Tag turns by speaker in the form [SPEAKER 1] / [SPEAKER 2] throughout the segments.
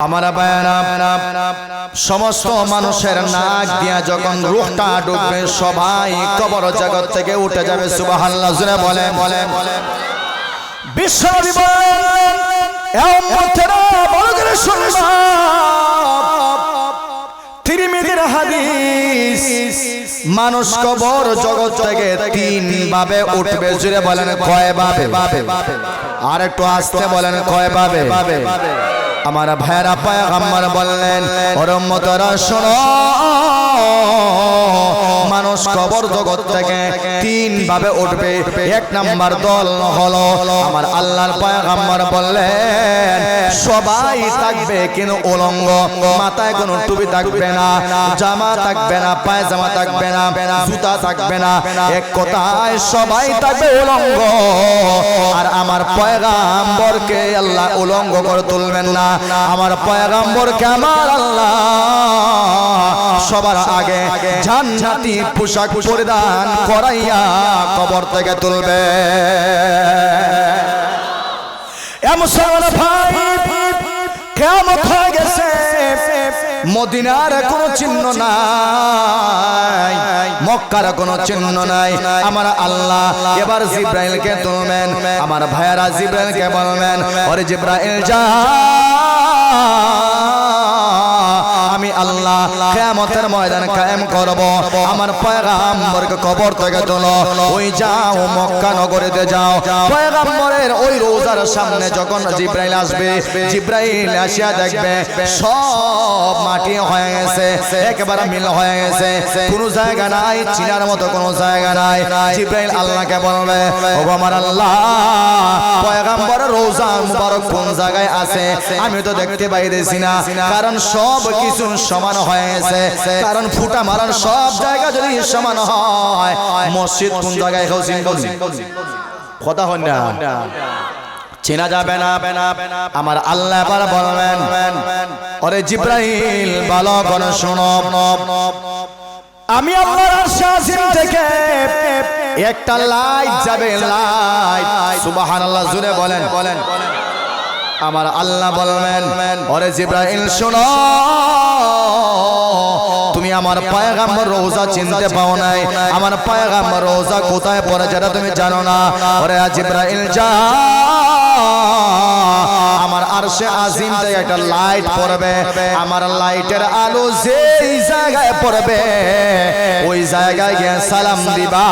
[SPEAKER 1] আমার সমস্ত মানুষের নাক দিয়া যখন রুহটা ডুববে, সবাই কবর জগৎ থেকে উঠে যাবে, সুবহানাল্লাহ জুড়ে বলে বলে বিশ্বনবী বলেন বড় করে শুনবা তিরমিজির হাদিস, মানুষ কবর জগৎ থেকে তিন ভাবে উঠবে জুড়ে বলেন কয় ভাবে আর একটু আসতে বলেন কয় ভাবে আমার ভাইয়েরা আমার বললেন ওরম্মতরা শোনো মানুষ কবর জগৎ থেকে তিন ভাবে উঠবে। এক নাম্বার দল হলো আমার আল্লাহর পায়গাম্বার বললেন, সবাই থাকবে কিন্তু উলঙ্গ, মাথায় কোনো টুপি থাকবে না, জামা থাকবে না, পায়জামা থাকবে না, জুতা থাকবে না। এক কথায় সবাই থাকবে উলঙ্গ। আর আমার পয়গাম্বরকে আল্লাহ উলঙ্গ করে তুলবেন না। আমার পয়গাম্বরকে আমার আল্লাহ সবার আগে জান্নাতি পোশাক পরিধান করাইয়া কবর থেকে তুলবে। মুসলমান ভাই কেমন হয়ে গেছে। মদিনার কোনো চিহ্ন নাই মক্কার কোনো চিহ্ন নাই। আমার আল্লাহ এবার জিব্রাইলকে তুলবেন আমার ভাইয়ারা জিব্রাইলকে বলবেন ওরে জিব্রাইল যা। আল্লাহ কিয়ামতের ময়দান কায়েম করব। আমার পয়গাম্বরকে কবর থেকে ওই যাও মক্কা নগরীতে যাও। পয়গাম্বরের ওই রোজার সামনে যখন জিব্রাইল আসবে, জিব্রাইল আসিয়া দেখবে সব মাটি হয়ে গেছে মিল হয়ে গেছে। কোনো জায়গা নাই, চিনার মতো কোনো জায়গা নাই। জিব্রাইল আল্লাহকে বলবে ও আমার আল্লাহ রোজা মুবারক কোন জায়গায় আছে? আমি তো দেখতে পাইতেছি না। কারণ সব কিছু সমান হয়ে গেছে কারণ ফুটা মারার সব জায়গা যদি সমান হয়, মসজিদ কোন জায়গায় হোসিন কথা হন না। চেনা যাবে না। আমার আল্লাহ এবার বলবেন, ওরে জিব্রাইল, ভালো করে শোনো। আমি আল্লাহর আশাসিন থেকে একটা লাইট যাবে লাইট সুবহানাল্লাহ জুড়ে বলেন বলেন। আমার আল্লাহ বলবেন, ওরে জিব্রাইল, শোনো। আমার পায়গাম্বর রোজা চিনতে পাও নাই। আমার পায়গাম্বর রোজা কোথায় পড়ে যেটা তুমি জানো না। ওরে জিব্রাইল যা। আমার আরশে আজিম থেকে একটা লাইট পড়বে আমার লাইটের আলো যেই জায়গায় পড়বে ওই জায়গায় গিয়ে সালাম দিবা।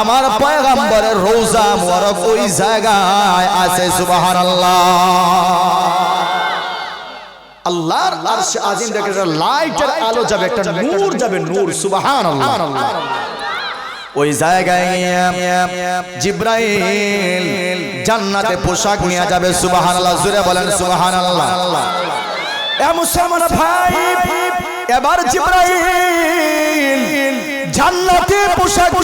[SPEAKER 1] আমার পয়গম্বরের রোজা মোবারক ওই জায়গায় আছে। সুবহানাল্লাহ। আল্লাহর আরশে আজিম থেকে একটা লাইটের আলো যাবে একটা নূর যাবে নূর সুবহানাল্লাহ। ওই জায়গায় জিব্রাইল জান্নাতে পোশাক নিয়ে যাবে সুবহানাল্লাহ। জুড়ে বলেন সুবহানাল্লাহ। এ মুসলমান ভাই এবার জিব্রাইল জান্নাতে পোশাক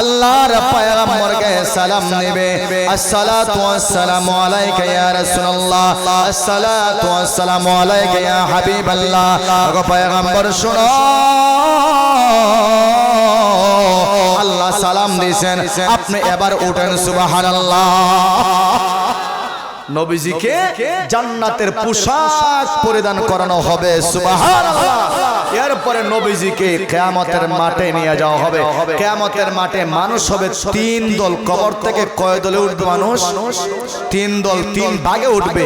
[SPEAKER 1] আল্লাহর পয়গম্বরকে সালাম নেবে। আসসালাতু ওয়াসসালামু আলাইকা ইয়া রাসূলুল্লাহ। আসসালাতু ওয়াসসালামু আলাইকা ইয়া হাবিবাল্লাহ। ওগো পয়গম্বর শুনো। আল্লাহ সালাম দিয়েছেন। আপনি এবার উঠেন সুবহানাল্লাহ। নবীজিকে জান্নাতের পোশাক পরিধান করানো হবে। সুবহানাল্লাহ। এরপরে নবীজিকে কিয়ামতের মাঠে নিয়ে যাওয়া হবে। কিয়ামতের মাঠে মানুষ হবে তিন দল কবর থেকে কয় দলে উঠবে মানুষ? তিন দল তিন ভাগে উঠবে।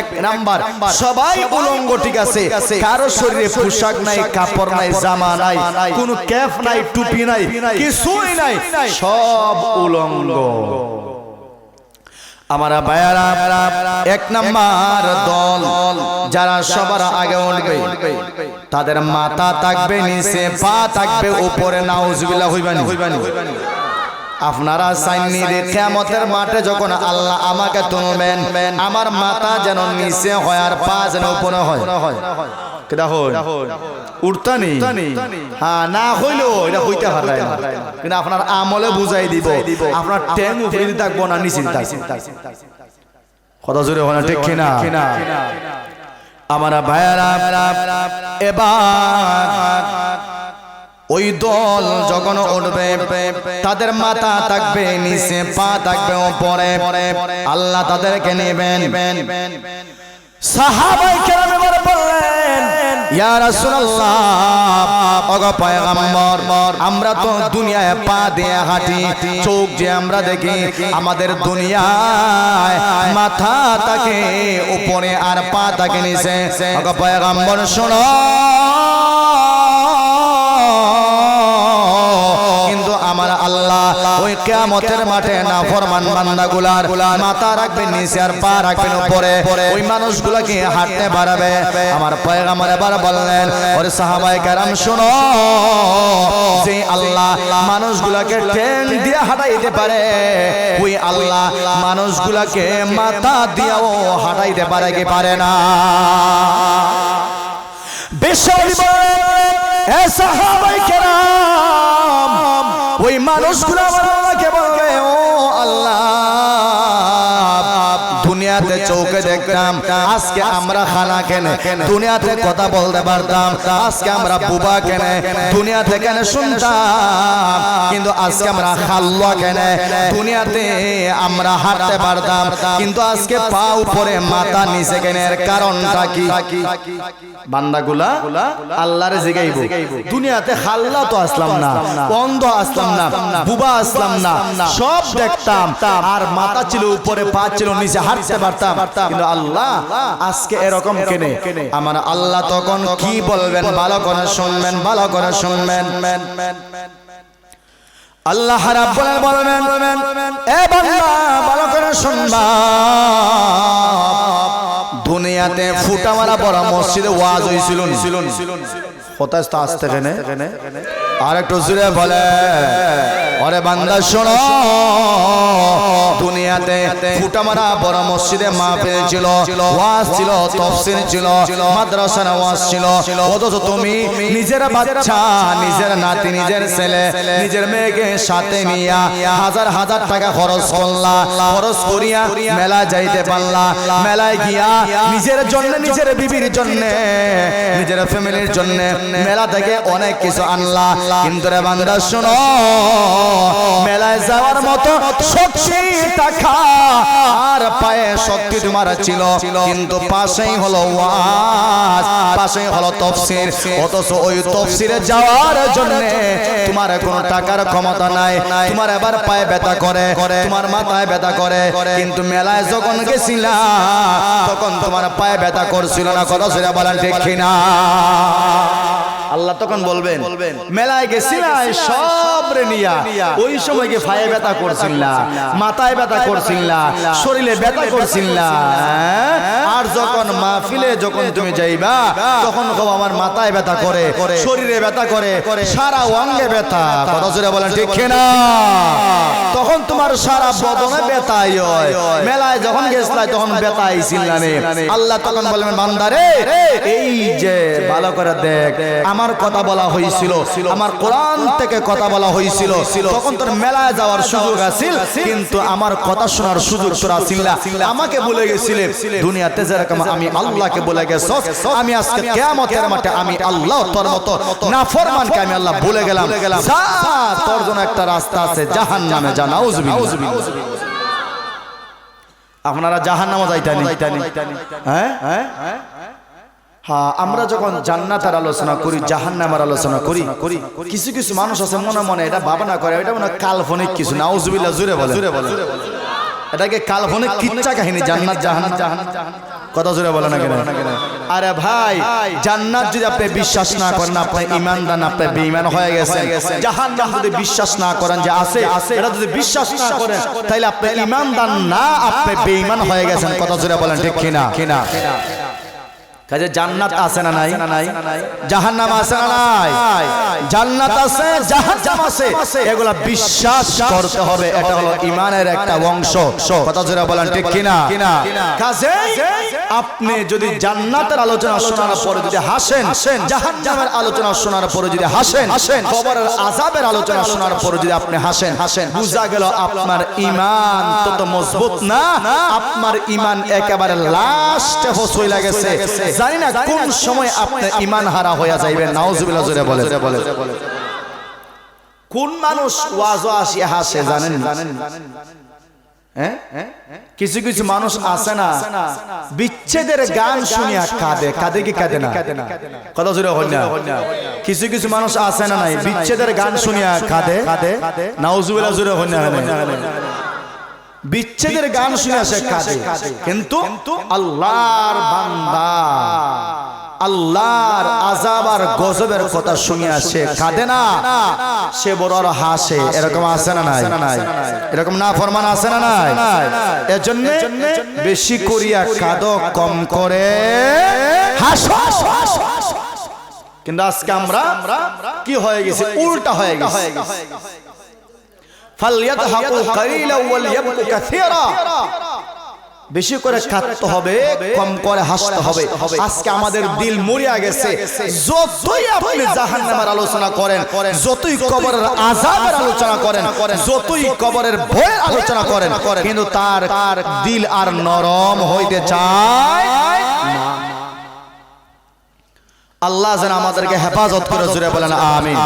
[SPEAKER 1] এক নাম্বার, সবাই উলঙ্গ, ঠিক আছে। কারও শরীরে পোশাক নাই, কাপড় নাই, জামা নাই, কোনো ক্যাপ নাই, টুপি নাই, কিছুই নাই, সব উলঙ্গ। আমার বায়ারা এক নাম্বার দল যারা সবার আগে উঠবে, তাদের মাথা থাকবে নিচে, পা থাকবে উপরে, নাউজুবিল্লাহ, হইবানি। হইবানি আপনারা সাইনি কেমতের মাঠে যখন আল্লাহ আমাকে তুলবেন, আমার মাথা যেন নিচে হয় আর পা যেন উপরে হয়। কেটা উঠতানি হ্যাঁ না হইলেও এটা হইতে পারে। কিন্তু আপনার আমলে বুঝাই দিব। আপনার ট্যাং উপরে থাকব না কথা জোরে হয় না ঠিক কিনা? আমার ভাইয়ারা এবার ওই দল যখন উঠবে তাদের মাথা থাকবে নিচে পা থাকবে উপরে। আল্লাহ তাদেরকে নেবেন। সাহাবাই কেরাম ইয়া রাসূলুল্লাহ ওগো পয়গম্বর, আমরা তো দুনিয়ায় পা দিয়ে হাঁটি, চোখ যে আমরা দেখি, আমাদের দুনিয়ায় মাথা তাকে উপরে আর পা তাকে নিচে। ওগো পয়গম্বর, শোনো। কিন্তু আমার আল্লাহ ওই মাঠে না ফরমান বান্দাগুলার মাথা রাখবেন, নিচে আর পা রাখবেন উপরে। ওই মানুষগুলোকে হাঁটতে বাড়াবে। আমার পয়গাম্বর এবার বললেন, ওরে সাহাবায়ে কেরাম, শোনো, যে আল্লাহ মানুষগুলোকে ট্রেন দিয়ে হাঁটাইতে পারে, ওই আল্লাহ মানুষগুলোকে মাথা দিয়েও হাঁটাইতে পারে কি পারে না? এ সাহাবায়ে কেরাম মানুষগুলো আমার আল্লাহকে দুনিয়াতে চৌকে দেখতাম আজকে আমরা খানা কেনে দুনিয়াতে কথা বলতে পারতাম আজকে আমরা বুবা কেনে দুনিয়াতে কেন শুনতাম কিন্তু আজকে আমরা খাল্লা কেনে দুনিয়াতে আমরা হাঁটতে পারতাম কিন্তু আজকে পা উপরে মাথা নিচে কেনে এর কারণটা কি? বান্দাগুলা আল্লাহরে জিগাইব। দুনিয়াতে খাল্লা তো আসলাম না বন্ধ আসলাম না বুবা আসলাম না সব দেখতাম আর মাথা ছিল উপরে পা ছিল নিচে। হাঁটতে পারতাম কিন্তু আল্লাহ আজকে এরকম কেনে? আমার আল্লাহ তখন কি বলবেন? ভালো করে শুনবেন ভালো করে শুনবেন। আল্লাহ রাব্বুল বলবেন এ বান্দা ভালো করে শুনবা। দুনিয়াতে ফুটা মারা বড় মসজিদে ওয়াজ হইছিল কোথায় তো আসতে কেনে আর একটু জুড়ে বলে। অরে বান্দা, শোনো। দুনিয়াতে ফুটা মারা বড় মসজিদে মাহফিল ছিল, ওয়াজ ছিল, তফসিল ছিল, মাদ্রাসার ওয়াজ ছিল। অথচ তুমি নিজের বাচ্চা, নিজের নাতি, নিজের ছেলে, নিজের মেয়েকে সাথে নিয়া হাজার হাজার টাকা খরচ করলা, খরচ করিয়া মেলা যাইতে পারলা। মেলায় গিয়া নিজের জন্য, নিজের বিবির জন্য, নিজের ফ্যামিলির জন্য মেলা থেকে অনেক কিছু আনলা। কিন্তু রে বান্দা শোনো মেলায় যাওয়ার মতো শক্তি টাকা আর পায়ে শক্তি তোমার ছিল। কিন্তু পাশেই হলো ওয়াজ। পাশেই হলো তফসির। অথচ ওই তফসিরে যাওয়ার জন্য তোমার কোনো টাকার ক্ষমতা নাই। তোমার এবার পায়ে ব্যথা করে। তোমার মাথায় ব্যথা করে। কিন্তু মেলায় যখন গেছিলা তখন তোমার পায়ে ব্যথা করছিল না। কথা সেটা বলেন ঠিক কিনা? আল্লাহ তখন বলবেন মেলায় গেছিলাই সব রে নিয়া ওই সময় গিয়ে ফায়ে ব্যথা করছিল? না মাথায় ব্যথা করছিল? না শরীরে ব্যথা করছিল? না আর যখন মাহফিলে যখন তুমি যাইবা তখন কব আমার মাথায় ব্যথা করে শরীরে ব্যথা করে সারা অঙ্গে ব্যথা কথা জোরে বলেন ঠিক না তখন তোমার সারা বদনে ব্যথাই হয়, মেলায় যখন গেছলাই তখন ব্যথা আইছিল আল্লাহ তখন বলবেন বান্দারে এই যে ভালো করে দেখ, আমার কথা বলা হয়েছিল, আমার কোরআন থেকে কথা বলা হয়েছিল, তখন তোর মেলায় যাওয়ার সুযোগ আছিল, কিন্তু আমার কথা শোনার সুযোগ তোর আছিল না। আমাকে বলে গেছিলে, দুনিয়াতে যেরকম আমি আল্লাহকে বলে গেছ আমি আজকে কিয়ামতের মাঠে আমি আল্লাহ তোর মতো না ফরমানকে আমি আল্লাহ বলে গেলাম। তোর জন্য একটা রাস্তা আছে, জাহান্নামে যা নাউজুবিল্লাহ আপনারা জাহান্নামে যাইতানি। হ্যাঁ? হ্যাঁ হ্যাঁ আমরা যখন জান্নাতের আলোচনা করি জাহান্নামের আলোচনা করি করি কিছু কিছু মানুষ আছে মনে মনে এটা ভাবনা করে এটা মনে হয় কাল্পনিক কিছু। নাউজুবিল্লাহ জুড়ে বলে জুড়ে বলে এটাকে কাল্পনিক কিচ্ছা কাহিনী জান্নাত জাহান্নাত জাহান্নাত কথা জোরে বলে না কেন? আরে ভাই জান্নাত যদি আপনি বিশ্বাস না করেন আপনি ইমানদার না আপনি বেঈমান হয়ে গেছেন। জাহান্নাম যদি বিশ্বাস না করেন যে আছে এটা যদি বিশ্বাস না করেন। তাহলে আপনি ইমানদার না আপনি বেঈমান হয়ে গেছেন। কথা জোরে বলেন ঠিক কিনা? কিনা? কাজে জান্নাত আছে না নাই? জাহান্নাম আছে না নাই? জান্নাত আছে জাহান্নাম আছে। এগুলা বিশ্বাস করতে হবে এটা হলো ইমানের একটা অংশ। কথা জোরে বলেন ঠিক কিনা? কাজে আপনি যদি জান্নাতের আলোচনা শোনার পরে যদি হাসেন জাহান্নামের আলোচনা শোনার পরে যদি হাসেন হাসেন কবরের আযাবের আলোচনা শোনার পরে যদি আপনি হাসেন হাসেন বুঝা গেল আপনার ইমান তত মজবুত না। আপনার ইমান একেবারে লাস্টে হসই লাগেছে। জানি না কোন সময় আপনি ইমান হারা হয়ে যাইবেন নাউজুবিল্লাহ জোরে বলে। বলে। কোন মানুষ ওয়াজও আসিয়া হাসে জানেন জানেন হ্যাঁ? কিছু কিছু মানুষ আছে না বিচ্ছেদের গান শুনিয়া কাঁদে কাঁদে কি কাঁদে না? কথা হন না। কিছু কিছু মানুষ আছে না নাই বিচ্ছেদের গান শুনিয়া কাঁদে। কাঁদে। নাউজুবিল্লাহ জোরে হন না। বিচ্ছেদের গান শুনে আসে কাঁদে কিন্তু আল্লাহর বান্দা আল্লাহর আজাব আর গজবের কথা শুনিয়া সে কাঁদে না। সে বড় আর হাসে। এরকম আছে না নাই? এরকম না ফরমান আছে না নাই? এজন্য বেশি করিয়া কাঁদো কম করে। হাসো! কিন্তু আজকে আমরা কি হয়ে গেছে। উল্টা হয়ে গেছে। কালিলা ওয়ালিয়াবকু কাসীরা। বেশি করে কাঁদতে হবে কম করে হাসতে হবে। আজকে আমাদের দিল মরিয়া গেছে। যতই আপনি জাহান্নামের আলোচনা করেন যতই কবরের আযাবের আলোচনা করেন যতই কবরের ভয়ের আলোচনা করেন কিন্তু তার তার দিল আর নরম হইতে চায় না। আল্লাহ যেন আমাদেরকে হেফাজত করে জুড়ে বলেন আমিন।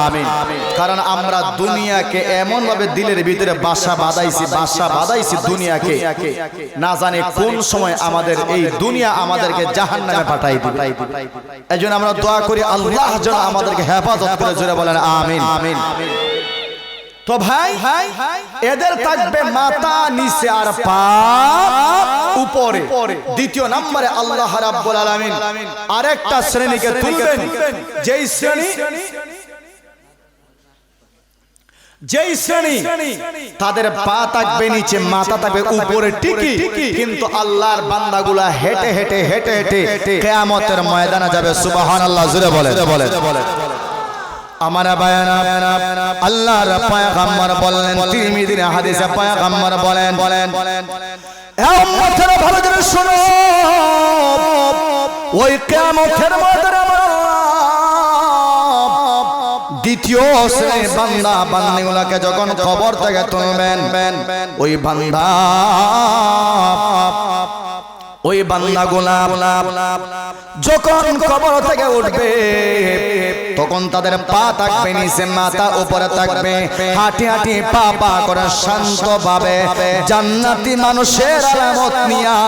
[SPEAKER 1] কারণ আমরা দুনিয়াকে এমন ভাবে দিলের ভিতরে বাসা বাঁধাইছি বাসা বাঁধাইছি দুনিয়াকে। না জানি কোন সময় আমাদের এই দুনিয়া আমাদেরকে জাহান নামে পাঠাই দিবে। এই জন্য আমরা দোয়া করি আল্লাহ যেন আমাদেরকে হেফাজত করে জুড়ে বলেন আমিন। আমিন। তো ভাই এদের থাকবে মাথা নিচে আর পা উপরে। দ্বিতীয় নম্বরে আল্লাহ রাব্বুল আলামিন। আরেকটা শ্রেণীকে তুলবেন। যেই শ্রেণি যেই শ্রেণি তাদের পা থাকবে নিচে মাথা থাকবে উপরে ঠিকই। কিন্তু আল্লাহর বান্দাগুলা হেঁটে হেঁটে হেঁটে হেঁটে কেয়ামতের ময়দানে যাবে। সুবহানাল্লাহ জুড়ে বলে বলে বলে আমার আল্লাহর পয়গম্বর বললেন, তিরমিজির হাদিসে পয়গম্বর বলেন বলেন শোনো, ওই দ্বিতীয় যখন খবর থেকে তুলবেন, ওই বান্দা ওই বান্দা গোলাপ, যখন কবর থেকে উঠবে, তখন তাদের পা থাকবে নিচে, মাথা উপরে থাকবে। হাঁটি হাঁটি পা পা করে শান্ত ভাবে জান্নাতি মানুষের আলামত নিয়া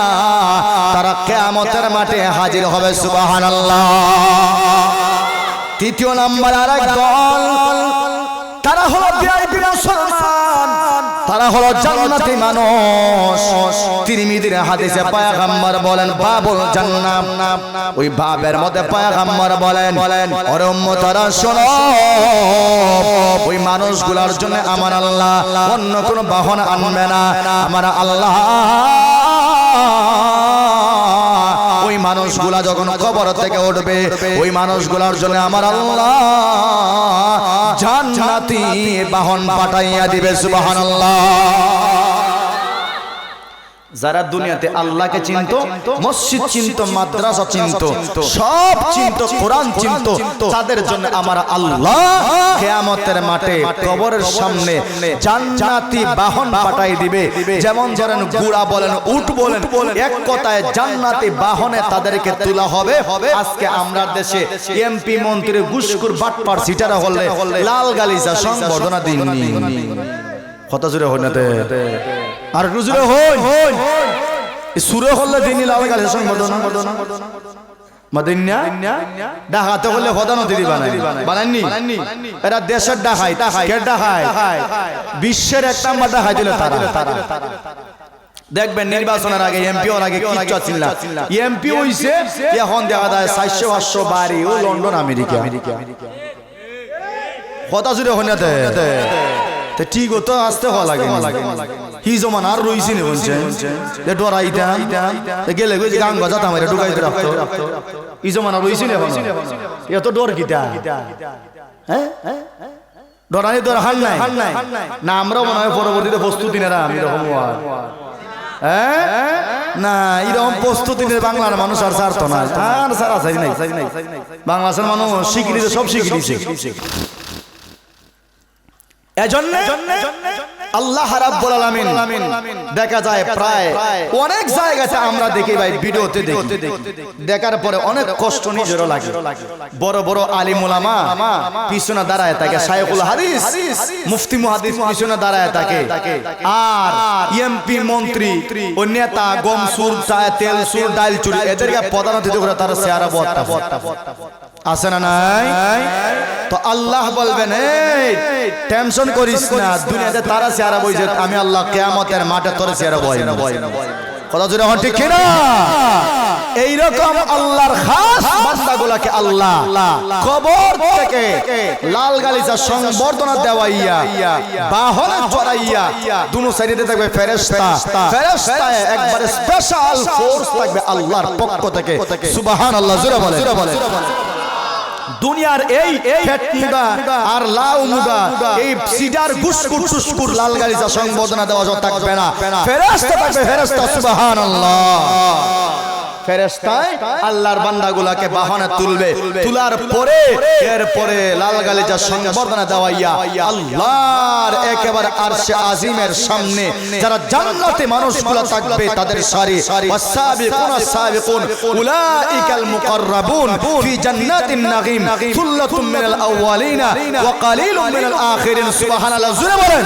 [SPEAKER 1] তারা কেয়ামতের মাঠে হাজির হবে, সুবহানাল্লাহ। তৃতীয় নাম্বার আর এক দল, তারা হলো হলো জান্নাতি মানুষ। তিরমিজির হাদিসে পয়গম্বর বলেন বাবুল জান্নাত। ওই বাবের মধ্যে পয়গম্বর বলেন বলেন। ওরে উম্মতরা শোনো ওই মানুষগুলোর জন্য আমার আল্লাহ অন্য কোনো বাহন আনবে না। আমার আল্লাহ মানুষগুলা যখন কবর থেকে উঠবে ওই মানুষগুলার জন্য আমার আল্লাহ বাহন পাঠাইয়া দিবে সুবহানাল্লাহ। যারা দুনিয়াতে আল্লাহকে চিনত মসজিদ চিনত মাদ্রাসা চিনত সব চিনত কোরআন চিনত তাদের জন্য আমার আল্লাহ কিয়ামতের মাঠে কবরের সামনে জান্নাতি বাহন পাঠাই দিবে। যেমন ধরেন গুড়া বলেন উট বলেন এক কথায় জান্নাতি বাহনে তাদেরকে তোলা হবে। আজকে আমরা দেশে এমপি মন্ত্রী গুসকুর বাটপার সিটারা হলে লাল গালিচা সংবর্ধনা দিন। কথা জুড়ে হই না আর জুড়ে হই। সুরে হলে দিনই লাল গালি মাদিন্যা? ডাকাতে হলে হদানো দিদি বানাই। বানাননি? এরা দেশের ডাকাই কে ডাকাই বিশ্বের এক নাম্বার ডাকাই দিল তারা। দেখবেন নির্বাচনের আগে এমপি ওর আগে কিচ্ছু আছিল না। এমপি হইছে এখন দেখা যায় চারশো পাঁচশো বাড়ি ও লন্ডন আমেরিকা। কথা জুড়ে হইনাতে। ঠিক হতো, আসতে হওয়া লাগে। হি জমান আর রইছি নি বলছে। তে গেলে গান ঢুকাই ই জমান আর রইছি নি এত ডর কিটা। হ্যাঁ? নাই। না মনে হয় পরবর্তীতে প্রস্তুতি হ্যাঁ? না, এরকম প্রস্তুতি বাংলার মানুষ আর ছাড়তো না। আর বাংলাদেশের মানুষ শিখিয়ে সব দিছে। এজন্য আল্লাহ রাব্বুল আলামিন দেখা যায় প্রায় অনেক জায়গাতে আমরা দেখি ভাই ভিডিওতে দেখি। দেখার পরে অনেক কষ্ট নিজেরও লাগে। বড় বড় আলিম উলামা পিছনে দাঁড়ায় থাকে শায়খুল হাদিস মুফতি মুহাদ্দিস পিছনে দাঁড়ায় থাকে। আর এমপি মন্ত্রী ও নেতা গম সুর তেল সুর ডাল চুরি এদেরকে প্রধান অতিথি করে তারা চেহারা বত্তা আছে না নাই? তো আল্লাহ বলবেন টেনশন করিস না, দুনিয়াতে তারা বইছে, আমি আল্লাহ মাঠে তোর বই না কথা জোরে হন ঠিক কিনা? এইরকম আল্লাহর খাস আল্লাহ কবর থেকে লাল গালিচা সংবর্ধনা দেওয়াইয়া, বাহনে চড়াইয়া, দুনো সাইডে থাকবে ফেরেশতা। ফেরেশতায় একবারে স্পেশাল ফোর্স থাকবে আল্লাহর পক্ষ থেকে। সুবহানাল্লাহ বলে বলে দুনিয়ার এই আর লাউ মুদা এই সিডার গুসকুর টুসকুর লাল গালিচা সম্বোধনা দেওয়া যত থাকবে না। ফেরেশতা থাকবে। ফেরেশতা সুবহানাল্লাহ। ফেরেস্তায় আল্লাহর বান্দাগুলাকে বাহনে তুলবে। তুলার পরে এরপরে লাল গালিচা সংবর্ধনা দেওয়াইয়া আল্লাহর একেবারে আরশে আজিমের সামনে যারা জান্নাতে মানুষগুলা থাকবে তাদের সারি। ওয়াসাবিকুন সাবিকুন, উলাইকাল মুকাররাবুন, ফি জান্নাতিন নাগিম, সুল্লাতুম মিনাল আউয়ালিনা, ওয়া কালিলুম মিনাল আখিরিন। সুবহানাল্লাহ, জুরে বলেন।